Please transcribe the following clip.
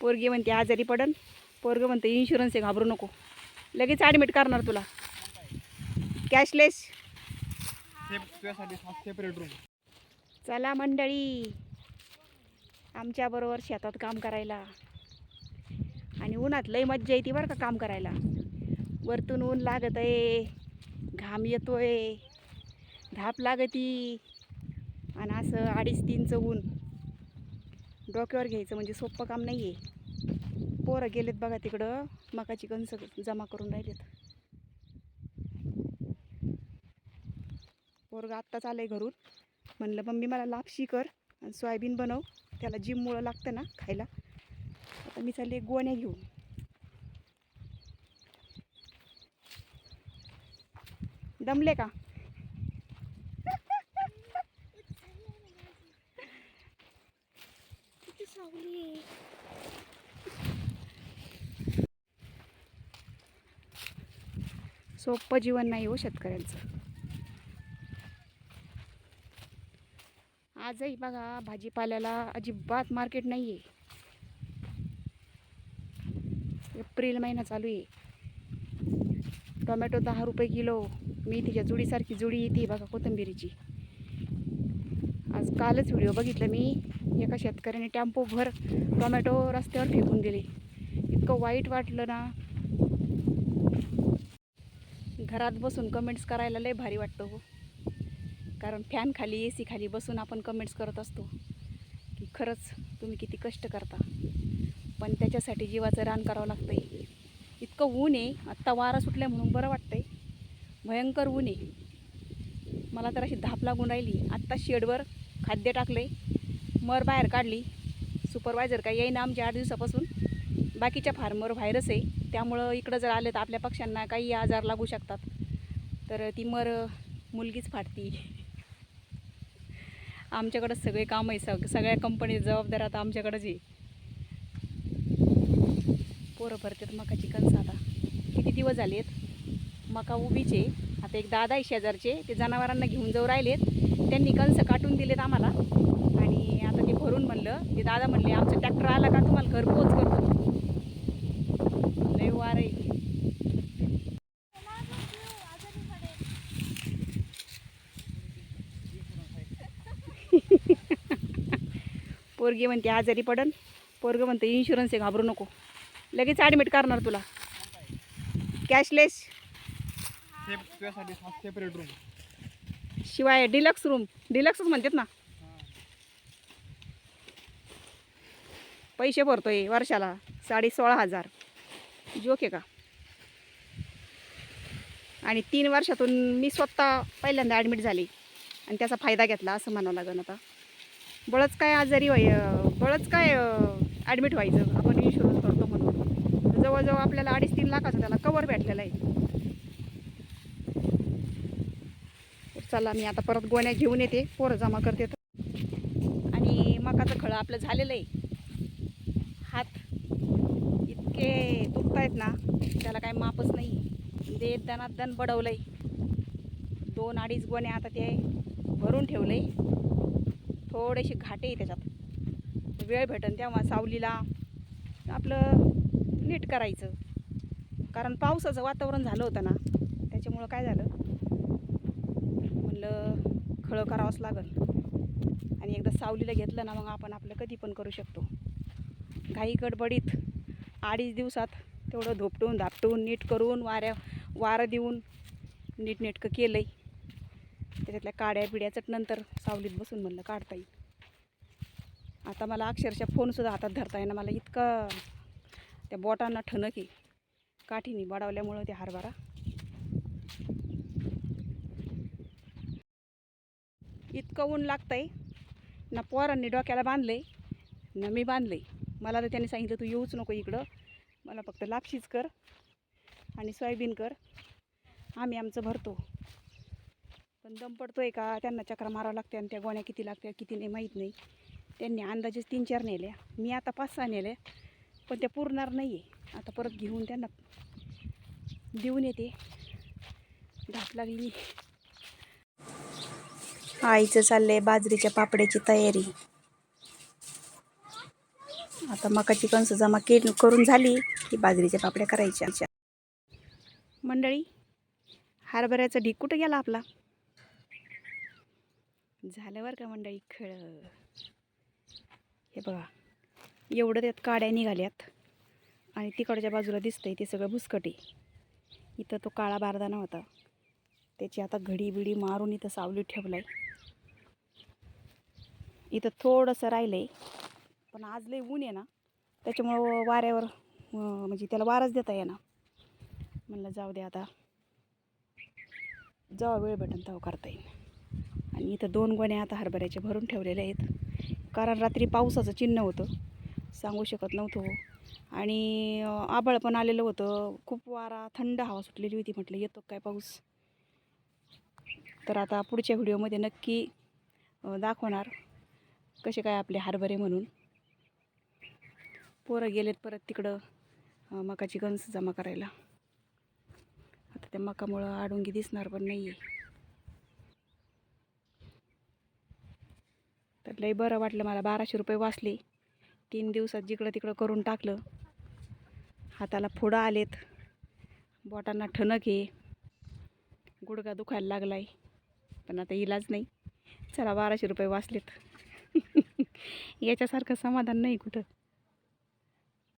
पोरगी म्हणते आजारी पडन. पोरगं म्हणते इन्शुरन्स आहे घाबरू नको. लगेच ॲडमिट करणार तुला. कॅशलेस सेपरेट रूम चला मंडळी. आमच्याबरोबर शेतात काम करायला. आणि उन्हात लई मज्जा येते बरं का काम करायला. वरतून ऊन लागत आहे घाम येतोय. धाप लागती. आणि असं अडीच तीनचं ऊन. डोक्यावर घ्यायचं म्हणजे सोपं काम नाही आहे पोरं गेलेत बघा तिकडं मकाची कणसं जमा करून राहिलेत. पोरगा आत्ताच आहे घरून. म्हणलं मम्मी मला लापशी कर आणि सोयाबीन बनव. त्याला जिममुळं लागतं ना खायला आता मी चालले गोण्या घेऊन. दमले का? सोपं जीवन नाही हो शेतकऱ्यांचं. आजही बघा भाजीपाल्याला अजिबात मार्केट नाही आहे एप्रिल महिना चालू आहे. टोमॅटो दहा रुपये किलो मेथीच्या जुडीसारखी जुडी येते बघा कोथिंबिरीची. आज कालच व्हिडिओ बघितलं मी. एका शेतकऱ्याने टेम्पोभर टोमॅटो रस्त्यावर फेकून दिले. इतकं वाईट वाटलं ना. घरात बसून कमेंट्स करायला लय भारी वाटतं हो कारण फॅन खाली ए सी खाली बसून आपण कमेंट्स करत असतो. की खरंच तुम्ही किती कष्ट करता. पण त्याच्यासाठी जीवाचं रान करावं लागतं आहे इतकं ऊन आहे. आत्ता वारा सुटल्या म्हणून बरं वाटतं आहे भयंकर ऊन आहे. मला तर अशी धाप लागून राहिली. आत्ता शेडवर खाद्य टाकलं आहे मर बाहेर काढली. सुपरवायझर काय येईना आमच्या आठ दिवसापासून. बाकीच्या फार्मर व्हायरस आहे. त्यामुळं इकडं जर आलं तर आपल्या पक्ष्यांना काही आजार लागू शकतात. तर ती मर मुलगीच फाटती आमच्याकडं सगळे काम आहे. सग सगळ्या कंपनी जबाबदार आता आमच्याकडंच आहे. पोरं भरतात मकाची कणसं आता. किती दिवस झाले आहेत मका उभीचे आता एक दादा आहे शेजारचे. ते जनावरांना घेऊन जाऊ राहिलेत. त्यांनी कणसं काटून दिलेत आम्हाला. आणि आता ते भरून म्हणलं ते दादा म्हणले आमचं ट्रॅक्टर आला का तुम्हाला घरपोच करतो लय वार आहे पोरगी म्हणते आजारी पडन. पोरगं म्हणते इन्शुरन्स आहे घाबरू नको. लगेच ॲडमिट करणार तुला. कॅशलेस सेपरेट रूम शिवाय डिलक्स रूम डिलक्सच म्हणतात ना. पैसे भरतोय वर्षाला. साडे सोळा हजार. जोक आहे का? आणि तीन वर्षातून मी स्वतः पहिल्यांदा ॲडमिट झाली. आणि त्याचा फायदा घेतला असं म्हणावं लागेल आता. बळच काय आजारी व्हाय बळच काय ॲडमिट व्हायचं. आपण इन्शुरन्स करतो म्हणून. जवळजवळ आपल्याला अडीच तीन लाखाचा त्याला कवर भेटलेला आहे. चला मी आता परत गोण्या घेऊन येते. पोरं जमा करते तर. आणि मकाचं खळं आपलं झालेलं आहे. हात इतके दुखतायत ना त्याला काय मापच नाही. दे दणात दण आहे दोन अडीच गोण्या आता ते भरून ठेवलं आहे थोडेसे घाटे त्याच्यात. वेळ भेटन तेव्हा सावलीला आपलं नीट करायचं. कारण पावसाचं वातावरण झालं होतं ना त्याच्यामुळं काय झालं? म्हणलं खळं करावंच लागल. आणि एकदा सावलीला घेतलं ना मग आपण आपलं कधी पण करू शकतो. घाई गडबडीत अडीच दिवसात तेवढं धोपटून धापटून नीट करून वाऱ्या वारं देऊन नीटनेटकं केलं आहे त्याच्यातल्या काड्या बिड्याचट नंतर सावलीत बसून म्हणलं काढता येईल. आता मला अक्षरशः फोनसुद्धा हातात धरता येईना. मला इतकं त्या बोटांना ठणक आहे. काठीने बडावल्यामुळं ते हरभरा इतकं ऊन लागतंय. ना पोरांनी डोक्याला बांधले ना मी बांधले मला तर त्यांनी सांगितलं तू येऊच नको इकडं. मला फक्त लापशीच कर आणि सोयाबीन कर. आम्ही आमचं भरतो. पण दम पडतोय का? त्यांना चक्रा मारावं लागते आणि त्या गोण्या किती लागत्या किती नाही माहीत नाही. त्यांनी अंदाजेच तीन चार नेल्या. मी आता पाच सहा नेल्या पण त्या पुरणार नाही आहे आता परत घेऊन त्यांना देऊन येते. धाप लागली आईचं चाललंय बाजरीच्या पापड्याची तयारी. आता मकाची कणसं जमा के करून झाली की बाजरीच्या पापड्या करायच्या. मंडळी हरभऱ्याचा ढीक कुठं गेला आपला? झालं बरं का मंडळी खेळ. हे बघा एवढं त्यात काड्या निघाल्यात आणि तिकडच्या बाजूला दिसतंय ते सगळं भुसकटी. इथं तो काळा बारदाना होता त्याची आता घडी बिडी मारून इथं सावली ठेवलं आहे इथं थोडंसं राहिलं आहे पण आज लई ऊन आहे ना त्याच्यामुळं वाऱ्यावर म्हणजे त्याला वाराच देता येणार म्हणलं जाऊ दे आता. जेव्हा वेळ भेटेल तेव्हा करता येईल. आणि इथं दोन गोण्या आता हरभऱ्याच्या भरून ठेवलेल्या आहेत. कारण रात्री पावसाचं चिन्ह होतं. सांगू शकत नव्हतो हो. आणि अं, आभाळ पण आलेलं होतं. खूप वारा थंड हवा सुटलेली होती म्हटलं येतो काय पाऊस? तर आता पुढच्या व्हिडिओमध्ये नक्की दाखवणार कसे काय आपले हरभरे म्हणून. पोरं गेलेत परत तिकडं मकाची गंज जमा करायला. आता त्या मकामुळं आडुंगी दिसणार पण नाही आहे लई बरं वाटलं मला. बाराशे रुपये वाचले. तीन दिवसात जिकडं तिकडं करून टाकलं. हाताला फोडं आलेत. बोटांना ठणक आहे. गुडघा दुखायला लागला आहे पण आता इलाज नाही. चला बाराशे रुपये वाचलेत. याच्यासारखं समाधान नाही कुठं.